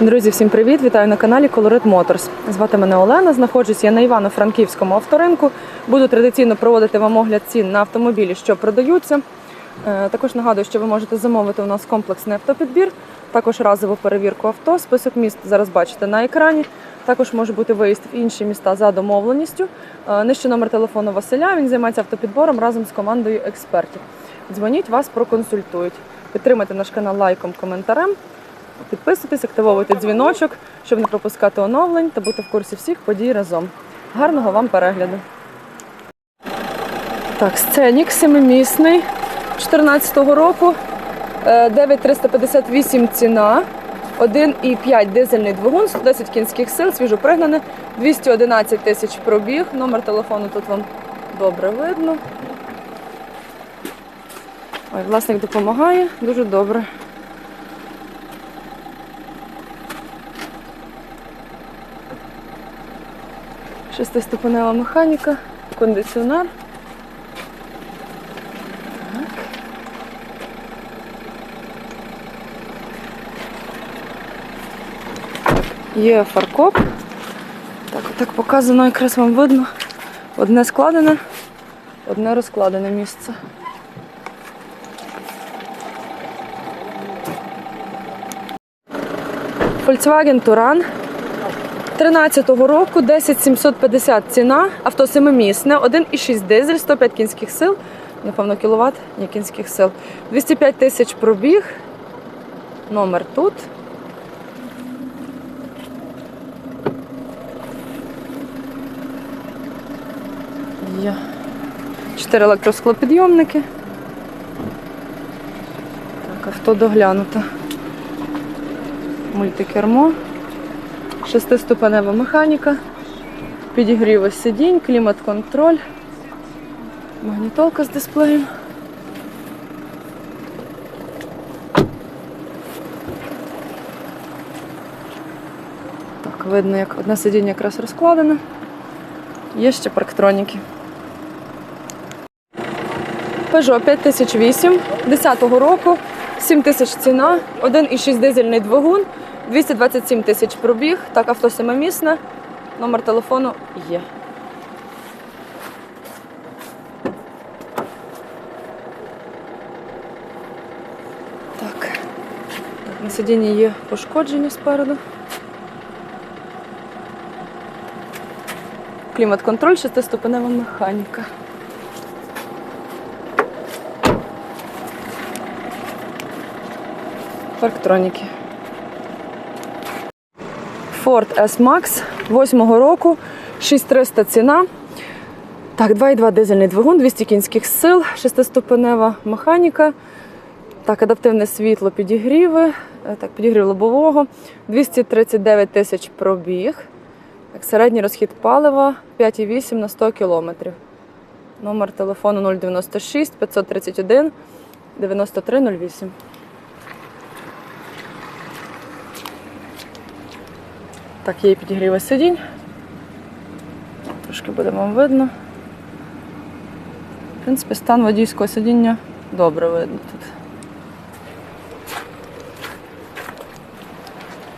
Друзі, всім привіт! Вітаю на каналі Colorit Motors. Звати мене Олена. Знаходжусь я на Івано-Франківському авторинку. Буду традиційно проводити вам огляд цін на автомобілі, що продаються. Е, Також нагадую, що ви можете замовити у нас комплексний автопідбір, також разову перевірку авто. Список міст зараз бачите на екрані. Також може бути виїзд в інші міста за домовленістю. Е, Нижче номер телефону Василя. Він займається автопідбором разом з командою експертів. Дзвоніть, вас проконсультують. Підтримайте наш канал лайком, коментарем. Підписуйтесь, активовуйте дзвіночок, щоб не пропускати оновлень та бути в курсі всіх подій разом. Гарного вам перегляду. Так, сценік семимісний 14-го року. Е, 9358 ціна. 1,5 дизельний двигун, 110 кінських сил, свіжопригнане, 211 тисяч пробіг. Номер телефону тут вам добре видно. Ой, власник допомагає, дуже добре. Шестиступенева механіка, кондиціонер. Так. Є фаркоп. Так, отак показано, якраз вам видно. Одне складене, одне розкладене місце. Volkswagen Touran 13-го року 10750 ціна, авто семимісне, 1,6 дизель, 105 кінських сил, напевно, кіловат, ні кінських сил. 205 тисяч пробіг. Номер тут. Є. Чотири електросклопідйомники. Так, авто доглянуто. Мультикермо. Шестиступенева механіка, підігріви сидінь, клімат-контроль, магнітолка з дисплеєм. Так, видно, як одне сидіння якраз розкладене. Є ще парктроніки. Peugeot 5008 10-го року, 7 тисяч ціна, 1,6 дизельний двигун, 227 тисяч пробіг, так, авто семимісне, номер телефону є. Так. на сидінні є пошкодження спереду. Клімат-контроль, шестиступенева механіка. Парктроніки. Ford S-Max 8-го року, 6300 ціна. Так, 2,2 дизельний двигун, 200 кінських сил, шестиступенева механіка. Так, адаптивне світло, підігріви, е, так, підігрів лобового, 239 тисяч пробіг. Так, середній розхід палива 5,8 на 100 кілометрів. Номер телефону 096 531 9308. Так, і підігріва сидінь. Трошки буде вам видно. В принципі, стан водійського сидіння добре видно тут.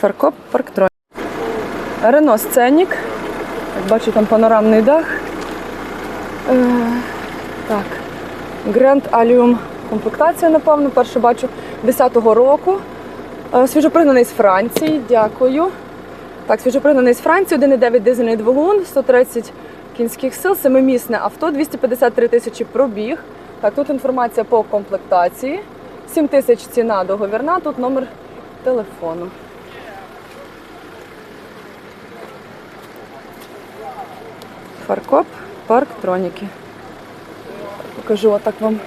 Фаркоп парктрон. Рено Сценік. Як бачу, там панорамний дах. Е, так. Grand Allium комплектація, напевно, перше бачу 10-го року. Е, свіжопригнаний з Франції, дякую. Так, свіжопригнаний з Франції, 1,9 дизельний двигун, 130 кінських сил, семимісне авто, 253 тисячі пробіг. Так, тут інформація по комплектації. 7 тисяч ціна договірна, тут номер телефону. Фаркоп, парктроніки. Покажу отак вам.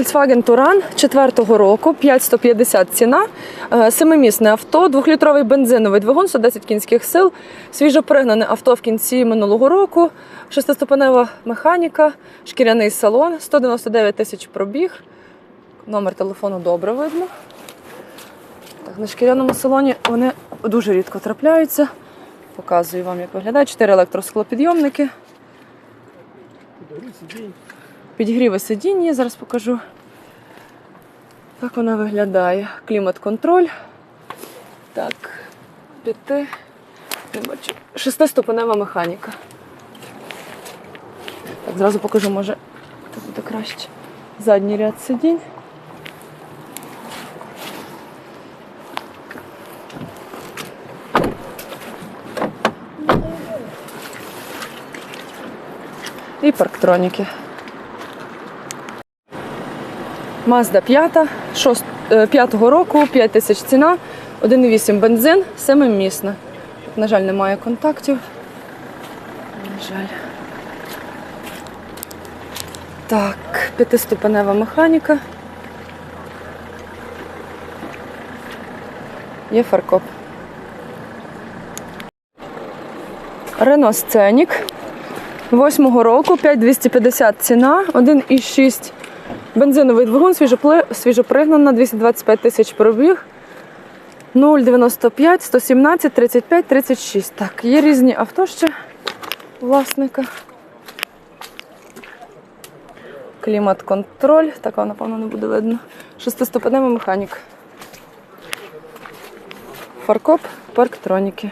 Volkswagen Touran 4-го року, 5150 ціна, Е, семимісне авто, двохлітровий бензиновий двигун, 110 кінських сил, свіжопригнане авто в кінці минулого року, шестиступенева механіка, шкіряний салон, 199 тисяч пробіг. Номер телефону добре видно. Так, на шкіряному салоні вони дуже рідко трапляються. Показую вам, як виглядає. Чотири електросклопідйомники. Підігріви сидіння, зараз покажу. Так вона виглядає. Клімат-контроль. Так, п'яти. Не бачу. Шестиступенева механіка. Так, зразу покажу, може, це буде краще. Задній ряд сидінь. І парктроніки. Mazda 5, 6, 5 року, 5 тисяч ціна, 1,8 бензин, семимісна. Тут, на жаль, немає контактів. На жаль. Так, п'ятиступенева механіка. Є фаркоп. Рено Сценік. Восьмого року, 5250 ціна, 1,6 бензиновий двигун, свіжопригнана, 225 тисяч пробіг. 0,95, 117, 35, 36. Так, є різні авто ще власника. Клімат-контроль. Така, напевно, не буде видно. Шестиступеневий механік. Фаркоп, парктроніки.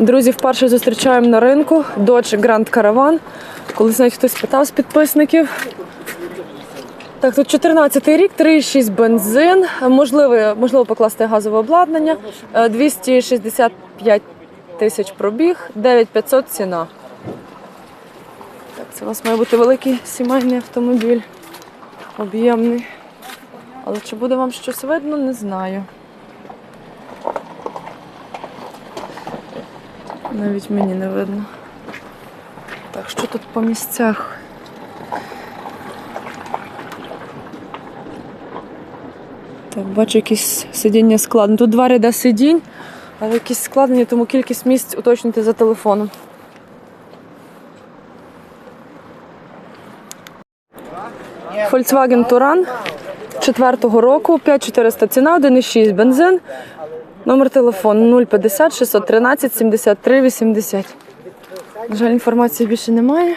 Друзі, вперше зустрічаємо на ринку Dodge Grand Caravan. Колись навіть хтось питав з підписників. Так, тут 14 рік, 3,6 бензин. Можливо, можливо покласти газове обладнання. Е, 265 тисяч пробіг, 9500 ціна. Так, це у вас має бути великий сімейний автомобіль. Об'ємний. Але чи буде вам щось видно, не знаю. Навіть мені не видно. Так, що тут по місцях? Так, бачу якісь сидіння складені. Тут два ряда сидінь, але якісь складені, тому кількість місць уточнюйте за телефоном. Volkswagen Touran 4-го року, 5400 ціна, 1,6 бензин. Номер телефону 050 613 73 80. На жаль, інформації більше немає.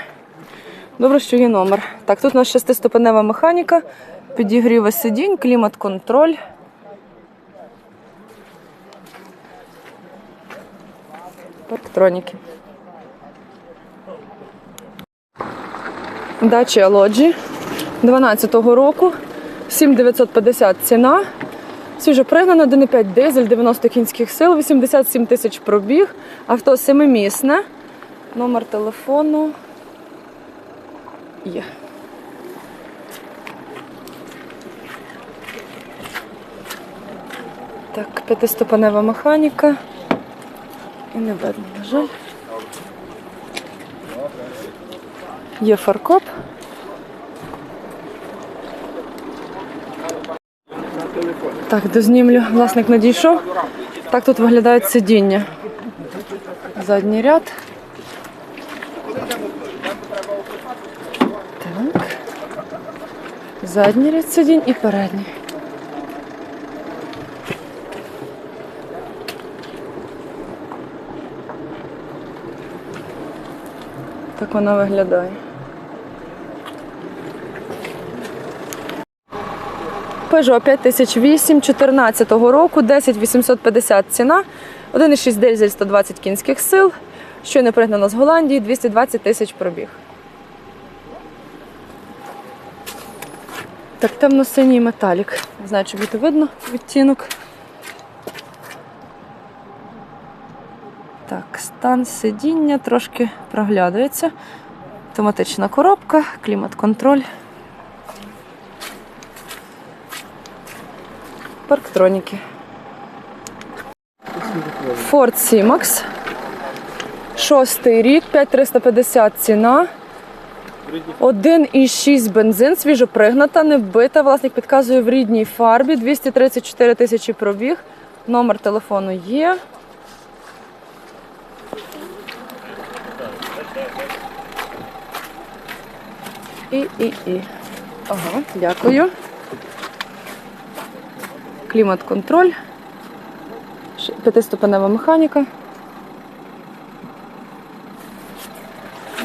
Добре, що є номер. Так, тут у нас шестиступенева механіка, підігріва сидінь, клімат-контроль. Парктроніки. Дача Лоджі 12-го року. 7950 ціна. Свіжопригнана, 1,5 дизель, 90 кінських сил, 87 тисяч пробіг. Авто семимісне. Номер телефону є. Так, п'ятиступенева механіка. І не видно, на жаль. Є фаркоп. Так, дознімлю. Власник надійшов. Так тут виглядають сидіння. Задній ряд. Так. Задній ряд сидінь і передній. Так вона виглядає. Peugeot 5008 14 року, 10850 ціна, 1,6 дизель 120 кінських сил, щойно пригнано з Голландії, 220 тисяч пробіг. Так, темно-синій металік. Не знаю, чи буде видно відтінок. Так, стан сидіння трошки проглядується. Автоматична коробка, клімат-контроль. Парктроніки. Ford C-Max. Шостий рік, 5350 ціна. 1,6 бензин, свіжопригната, не вбита. Власник підказує в рідній фарбі. 234 тисячі пробіг. Номер телефону є. І, і, і. Ага, дякую. Клімат-контроль. П'ятиступенева механіка.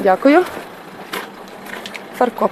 Дякую. Фаркоп.